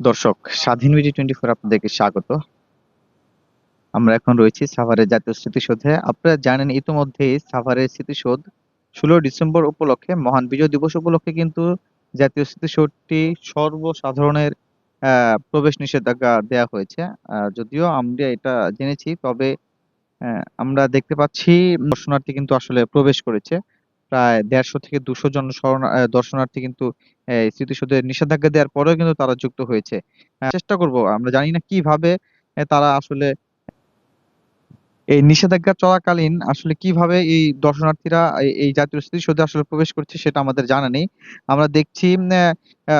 দর্শক, স্বাধীন BD twenty four আপনাদেরকে স্বাগত। আমরা এখন রয়েছি সাভারের জাতীয় স্মৃতিসৌধে। আপনারা জানেন ইতিমধ্যেই সাভারের স্মৃতিসৌধ ষোলো ডিসেম্বর উপলক্ষে মহান বিজয় দিবস উপলক্ষে কিন্তু জাতীয় স্মৃতিসৌধটি সর্বসাধারণের প্রবেশ নিষেধাজ্ঞা দেওয়া হয়েছে। যদিও আমরা এটা জেনেছি, তবে আমরা দেখতে পাচ্ছি দর্শনার্থী কিন্তু আসলে প্রবেশ করেছে। প্রায় দেড়শো থেকে দুশো জন দর্শনার্থী কিন্তু স্মৃতিসৌধের নিষেধাজ্ঞা দেওয়ার পরেও কিন্তু তারা যুক্ত হয়েছে। চেষ্টা করব, আমরা জানি না কীভাবে তারা আসলে এই নিষেধাজ্ঞা চলাকালীন আসলে কীভাবে এই দর্শনার্থীরা এই- জাতীয় স্মৃতিসৌধে আসলে প্রবেশ করছে সেটা আমাদের জানা নেই। আমরা দেখছি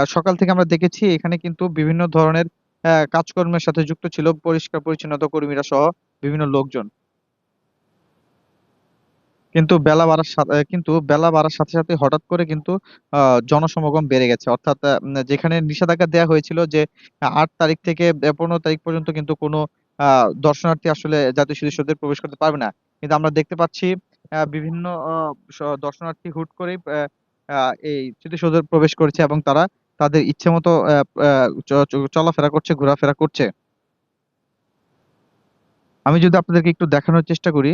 সকাল থেকে আমরা দেখেছি এখানে কিন্তু বিভিন্ন ধরনের কাজকর্মের সাথে যুক্ত ছিল পরিষ্কার পরিচ্ছন্নতা কর্মীরা সহ বিভিন্ন লোকজন। কিন্তু বেলা বাড়ার সাথে কিন্তু বেলা বাড়ার সাথে সাথে হঠাৎ করে কিন্তু আহ, জনসমাগম বেড়ে গেছে। অর্থাৎ আহ, যেখানে নিষেধাজ্ঞা দেওয়া হয়েছিল যে আট তারিখ থেকে পনেরো তারিখ পর্যন্ত কিন্তু কোনো আহ, দর্শনার্থী আসলে জাতীয় স্মৃতিসৌধে প্রবেশ করতে পারবে না। কিন্তু আমরা দেখতে পাচ্ছি আহ, বিভিন্ন আহ, দর্শনার্থী হুট করে এই স্মৃতিসৌধে প্রবেশ করেছে এবং তারা তাদের ইচ্ছে মতো আহ, আহ, চলাফেরা করছে ঘোরাফেরা করছে। আমি যদি আপনাদেরকে একটু দেখানোর চেষ্টা করি।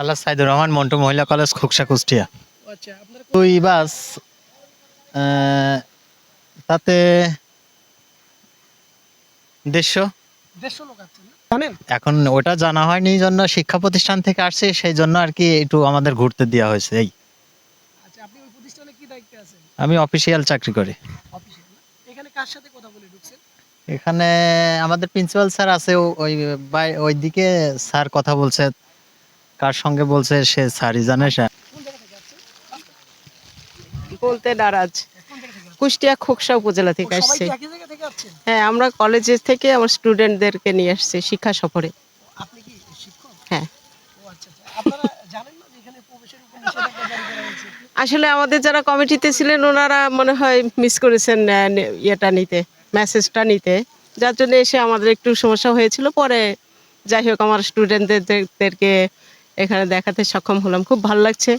আল্লাহ সাইদুর রহমান মন্টু মহিলা কলেজ খুকসা কুষ্টিয়া। আচ্ছা দুই বাস তাতে দেড়শো। এখন ওটা জানা হয়নি জন্য শিক্ষা প্রতিষ্ঠান থেকে আসছে সেই জন্য আর কি একটু আমাদের ঘুরতে দেওয়া হয়েছে এই। আচ্ছা আপনি ওই প্রতিষ্ঠানে কি দায়িত্বে আছেন? আমি অফিসিয়াল চাকরি করি। এখানে সাথে কথা বলে এখানে আমাদের প্রিন্সিপাল স্যার আছে ওই বাই ওইদিকে স্যার কথা বলছে। কার সঙ্গে বলছে সে স্যারই জানে সে? বলতে নারাজ? কুষ্টিয়া খোকসা উপজেলা থেকে আসছে। হ্যাঁ আমরা কলেজে থেকে আমার স্টুডেন্টদেরকে নিয়ে আসছি শিক্ষা সফরে। আপনি কি শিক্ষক? হ্যাঁ। ও আচ্ছা আচ্ছা। আপনারা জানেন না যে এখানে প্রবেশের উপর নিষেধাজ্ঞা জারি করা হয়েছে আসলে আমাদের যারা কমিটিতে ছিলেন ওনারা মনে হয় মিস করেছেন ইয়েটা নিতে মেসেজটা নিতে। যার জন্য এসে আমাদের একটু সমস্যা হয়েছিল। পরে যাই হোক আমার স্টুডেন্টদেরকে এখানে দেখাতে সক্ষম হলাম। খুব ভালো লাগছে।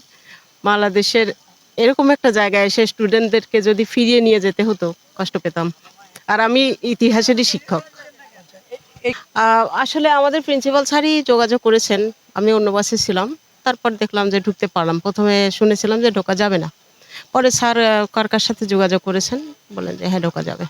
বাংলাদেশের এরকম একটা জায়গায় এসে স্টুডেন্টদেরকে যদি ফিরিয়ে নিয়ে যেতে হতো কষ্ট পেতাম। আর আমি ইতিহাসেরই শিক্ষক। আসলে আমাদের প্রিন্সিপাল স্যারই যোগাযোগ করেছেন। আমি অন্য বাসে ছিলাম। তারপর দেখলাম যে ঢুকতে পারলাম। প্রথমে শুনেছিলাম যে ঢোকা যাবে না। পরে স্যার আহ, কার কার সাথে যোগাযোগ করেছেন? বলেন যে হ্যাঁ ঢোকা যাবে।